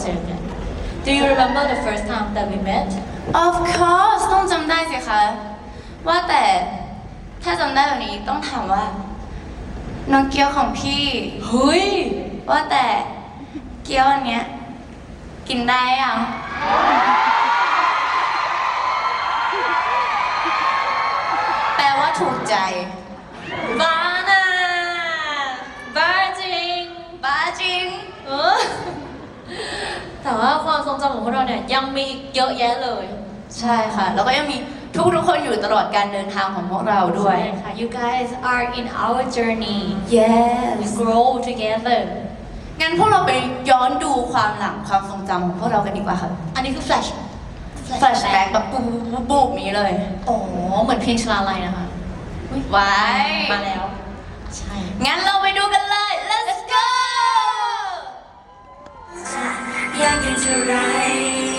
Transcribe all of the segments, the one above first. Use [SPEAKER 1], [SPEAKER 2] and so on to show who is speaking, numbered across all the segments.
[SPEAKER 1] เรา
[SPEAKER 2] เจอกัน Do you remember the first time that we met
[SPEAKER 3] Of course ต้องจำได้สิคะ ว่าแต่ถ้าจำได้แบบนี้ต้องถามว่า น้องเกี๊ยวของพี่
[SPEAKER 2] เฮ้ย
[SPEAKER 3] ว่าแต่เกี๊ยวอันเนี้ยกินได้ยัง แปลว่าถูกใจ
[SPEAKER 2] ว่าความทรงจำของพวกเราเนี่ยยังมีอีกเยอะแยะเลย
[SPEAKER 3] ใช่ค่ะ แล้วก็ยังมีทุกทุกๆคนอยู่ตลอดการเดินทางของพวกเราด้วย
[SPEAKER 2] ใช่ค่ะ You guys are in our journey we
[SPEAKER 3] yes
[SPEAKER 2] grow together
[SPEAKER 3] งั้นพวกเราไปย้อนดูความหลังความทรงจำของพวกเรากันดีกว่าค่ะ
[SPEAKER 2] อันนี้คือ flash
[SPEAKER 3] flashback แบบปุ๊บปุ๊บปุ๊บนี้เลย
[SPEAKER 2] อ๋อเหมือนเพลงชลาลัยนะคะอุ๊ย
[SPEAKER 3] ไว้
[SPEAKER 2] มาแล้ว ใช่
[SPEAKER 3] งั้นเราไปดูกันเลย let's go
[SPEAKER 1] อยาก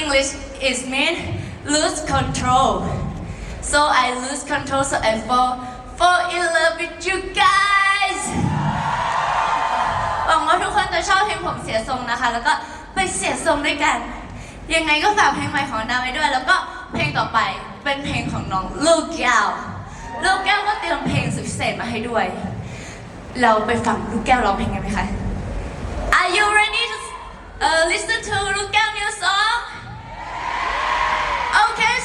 [SPEAKER 3] English is mean lose control so I lose control so I fall fall in love with you guys หวังว่าทุกคนจะชอบเพลงผมเสียทรงนะคะ แล้วก็ไปเสียทรงด้วยกัน ยังไงก็ฝากเพลงใหม่ของดาวไว้ด้วย แล้วก็เพลงต่อไปเป็นเพลงของน้องลูกแก้ว ลูกแก้วก็เตรียมเพลงสุดพิเศษมาให้ด้วย เราไปฟังลูกแก้วร้องเพลงกันไหมคะ Are you ready to uh, listen to ลูกแก้ว new song Okay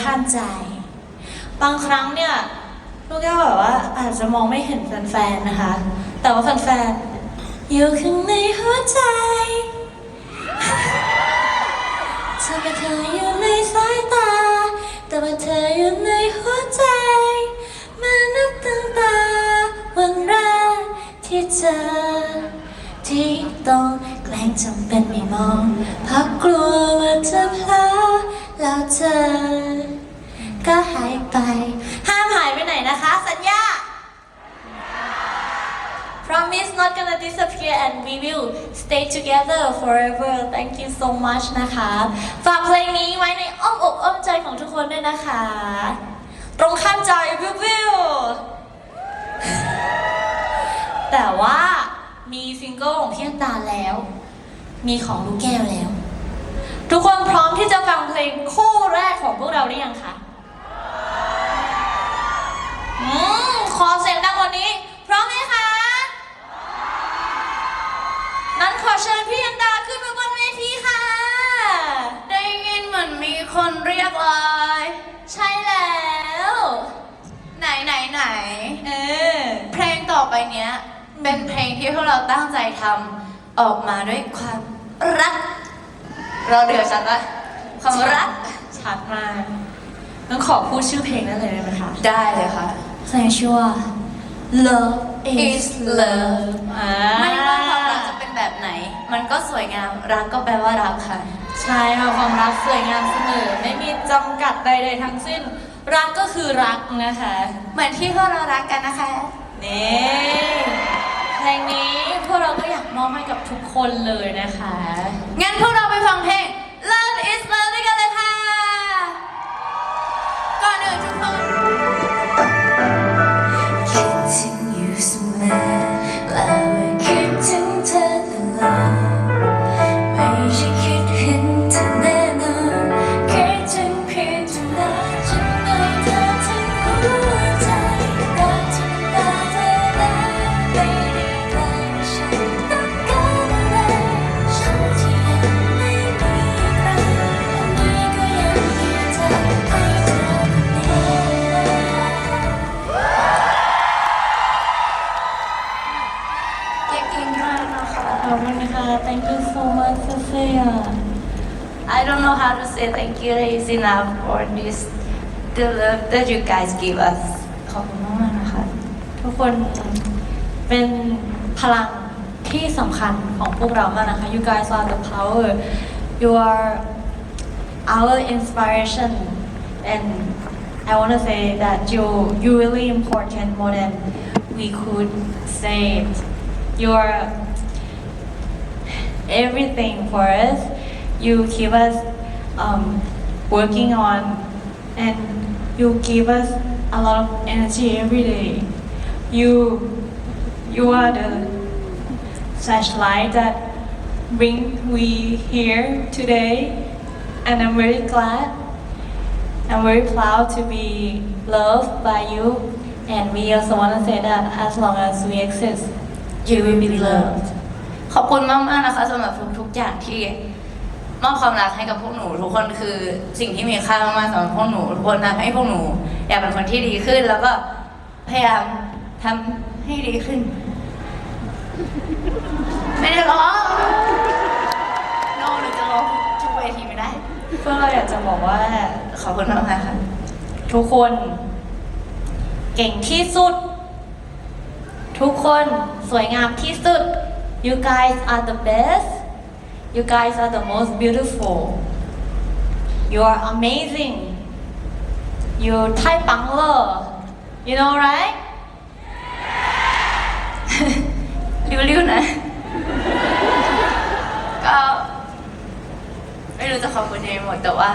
[SPEAKER 2] ข้ามใจ บางครั้งเนี่ยลูกแก้วแบบว่าอาจจะมองไม่เห็นแฟนๆนะคะ แต่ว่าแฟนๆอยู่ข้างในหัวใจเธอกับเธออยู่ในสายตา แต่ว่าเธออยู่ในหัวใจ มานับตั้งแต่วันแรกที่เจอที่ต้อง แกล้งจำเป็นไม่มองเพราะกลัวว่าจะพลาดแล้วเธอ ก็หายไป ห้ามหายไปไหนนะคะ สัญญา Promise not gonna disappear and we will stay together forever thank you so much นะคะ ฝากเพลงนี้ไว้ในอ้อมอกอ้อมใจของทุกคนด้วยนะคะ ตรงข้ามใจวิววิวแต่ว่า มีซิงเกิลของพี่อันดาแล้ว มีของลูกแก้วแล้ว ทุกคนพร้อมที่จะฟังเพลงคู่แรกของพวกเราหรือยังคะอืมขอเสียงดังกว่านี้ พร้อมไหมคะ นั้นขอเชิญพี่อันดาขึ้นมาบนเวทีค่ะ
[SPEAKER 3] ได้ยินเหมือนมีคนเรียกเลย
[SPEAKER 2] ใช่แล้ว
[SPEAKER 3] ไหนไหนไหน
[SPEAKER 2] เออ
[SPEAKER 3] เพลงต่อไปเนี้ย เป็นเพลงที่พวกเราตั้งใจทำออกมาด้วยความรัก เราเดือดชัดละความรัก
[SPEAKER 2] ชัดมากงั้นขอพูดชื่อเพลงได้เลยได้ไหมคะ
[SPEAKER 3] ได้เลยค่ะ
[SPEAKER 2] เพลงชื่อว่า Love is
[SPEAKER 3] Is
[SPEAKER 2] Love
[SPEAKER 3] Love
[SPEAKER 2] อ่า
[SPEAKER 3] ไม่ว่าความรักจะเป็นแบบไหน มันก็สวยงาม รักก็แปลว่ารักค่ะ
[SPEAKER 2] ใช่ค่ะความรักสวยงามเสมอ ไม่มีจำกัดใดๆทั้งสิ้น รักก็คือรักนะคะ
[SPEAKER 3] เหมือนที่พวกเรารักกันนะคะ
[SPEAKER 2] นี่เพ ลงนี้พวกเราก็อยากมอบให้กับทุกคนเลยนะคะ
[SPEAKER 3] งั้นพวกเราไปฟังเพลง the love that you guys give us
[SPEAKER 2] ขอบคุณมากๆนะคะ ทุกคนเป็นพลังที่สำคัญของพวกเรามากนะคะ you guys are the power you are our inspiration and I want to say that you you really important more than we could say it you are everything for us. You keep us um, working on, and you give us a lot of energy every day. You, you are the such light that bring we here today, and I'm very glad. I'm very proud to be loved by you, and we also want to say that as long as we exist, you will be loved.
[SPEAKER 3] ขอบคุณมากมากๆนะคะสำหรับทุกๆอย่างที่ มอบความรักให้กับพวกหนู ทุกคนคือสิ่งที่มีค่ามากๆสำหรับพวกหนูทุกคนทำให้พวกหนู อยากเป็นคนที่ดีขึ้น แล้วก็พยายามทำให้ดีขึ้น ไม่ได้ร้องโน้หนูจะร้องทุกเวทีไม่ได้
[SPEAKER 2] ก็เราอยากจะบอกว่า
[SPEAKER 3] ขอบคุณมากๆค่ะ
[SPEAKER 2] ทุกคน เก่งที่สุด ทุกคนสวยงามที่สุด you guys are the best You guys are the most beautiful. You are amazing. You Tai Bang Le. You know, right?
[SPEAKER 3] Liu Liu นะก็ไม่รู้จะขอบคุณยังไงหมดแต่ว่า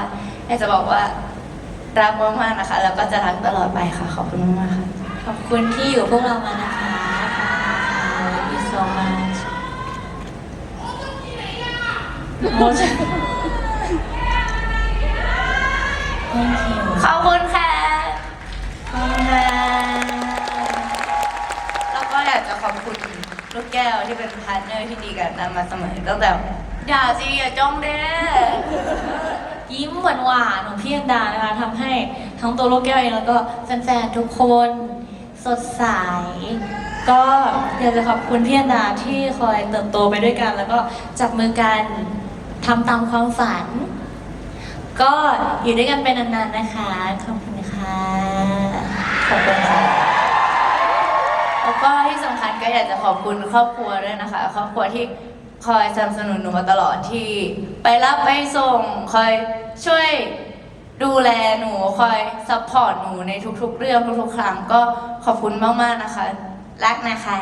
[SPEAKER 3] อยากจะบอกว่ารักมากๆนะคะ แล้วก็จะรักตลอดไปค่ะ ขอบคุณมากๆค่ะ
[SPEAKER 2] ขอบคุณที่อยู่พวกเรามานะคะ โมช
[SPEAKER 3] ขอบคุณค่ะ
[SPEAKER 2] ขอบคุณค่ะ
[SPEAKER 3] แล้วก็อยากจะขอบคุณลูกแก้วที่เป็นพาร์ทเนอร์ที่ดีกับนันมาเสมอตั้งแต่อย่าสิอย่าจ้องเด้
[SPEAKER 2] ยิ้มหวานหวานๆของพี่อันดานะคะทำให้ทั้งตัวลูกแก้วเองแล้วก็แฟนๆทุกคนสดใส ก็อยากจะขอบคุณพี่อันดาที่คอยเติบโตไปด้วยกัน แล้วก็จับมือกัน ทำตามความฝัน ก็อยู่ด้วยกันไปนานๆนะคะ ขอบคุณค่ะ
[SPEAKER 3] ขอบคุณค่ะแล้วก็ที่สำคัญก็อยากจะขอบคุณครอบครัวด้วยนะคะ ครอบครัวที่คอยสนับสนุนหนูมาตลอดที่ ไปรับไปส่งคอยช่วยดูแลหนูคอยซัพพอร์ตหนูในทุกๆ เรื่องทุกๆครั้งก็ขอบคุณมากๆนะคะ รักนะคะ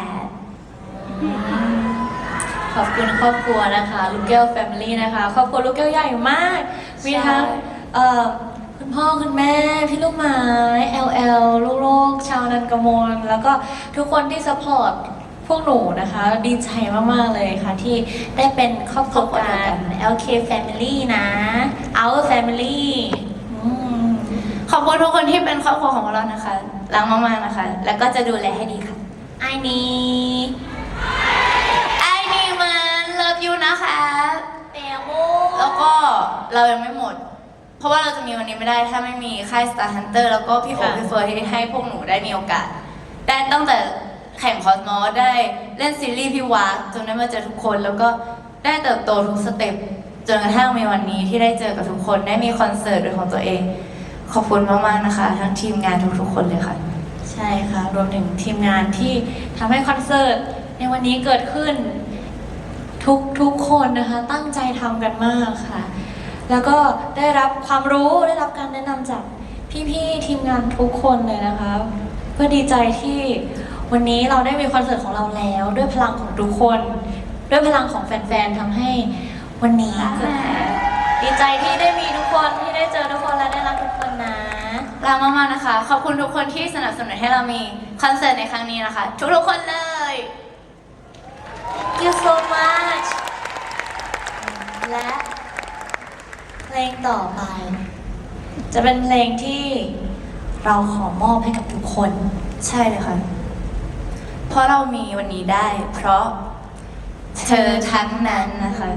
[SPEAKER 2] ขอบคุณครอบครัวนะคะ ลูกแก้วแฟมิลี่นะคะครอบครัวลูกแก้วใหญ่มาก มีทั้งเอ่อคุณพ่อคุณแม่พี่ลูกไม้ LL ลูกๆชาวนันกมลแล้วก็ทุกคนที่สปอร์ตพวกหนูนะคะ ดีใจมาก ๆ เลยค่ะ ที่ได้เป็นครอบครัวกัน LK Family นะ Our Family อืม
[SPEAKER 3] ขอบคุณทุกคนที่เป็นครอบครัวของเรานะคะรักมาก ๆ นะคะ แล้วก็จะดูแลให้ดีค่ะ
[SPEAKER 2] ไอนี้
[SPEAKER 3] ไอ้นี่ มันเลิฟยูนะคะ
[SPEAKER 2] เตียโม
[SPEAKER 3] แล้วก็เรายังไม่หมด เพราะว่าเราจะมีวันนี้ไม่ได้ถ้าไม่มีค่าย Star Hunter แล้วก็พี่โอ
[SPEAKER 2] ค่ะ
[SPEAKER 3] พี่เฟิร์นที่ให้พวกหนูได้มีโอกาส ได้ตั้งแต่แข่งคอสมอสได้เล่นซีรีส์พี่วากจนได้มาเจอทุกคนแล้วก็ได้เติบโตทุกสเต็ปจนกระทั่งมีวันนี้ที่ได้เจอกับทุกคนได้มีคอนเสิร์ตเป็นของตัวเอง ขอบคุณมากๆนะคะ ทั้งทีมงานทุกๆคนเลยค่ะ
[SPEAKER 2] ใช่ค่ะ รวมถึงทีมงานที่ทำให้คอนเสิร์ตในวันนี้เกิดขึ้น ทุกทุกคนนะคะ ตั้งใจทำกันมากค่ะ แล้วก็ได้รับความรู้ได้รับการแนะนำจากพี่ๆทีมงานทุกคนเลยนะคะก็ดีใจที่วันนี้เราได้มีคอนเสิร์ตของเราแล้ว ด้วยพลังของทุกคน ด้วยพลังของแฟนๆทำให้วันนี้ดีใจที่ได้มีทุกคนที่ได้เจอทุกคนและได้รักทุกคนนะ
[SPEAKER 3] รักมากๆนะคะ ขอบคุณทุกคนที่สนับสนุนให้เรามีคอนเสิร์ตในครั้งนี้นะคะ ทุกๆคนเลย
[SPEAKER 2] Thank you so much และเพลงต่อไป จะเป็นเพลงที่เราขอมอบให้กับทุกคน
[SPEAKER 3] ใช่เลยค่ะ เพราะเรามีวันนี้ได้ เพราะเธอทั้งนั้นนะคะ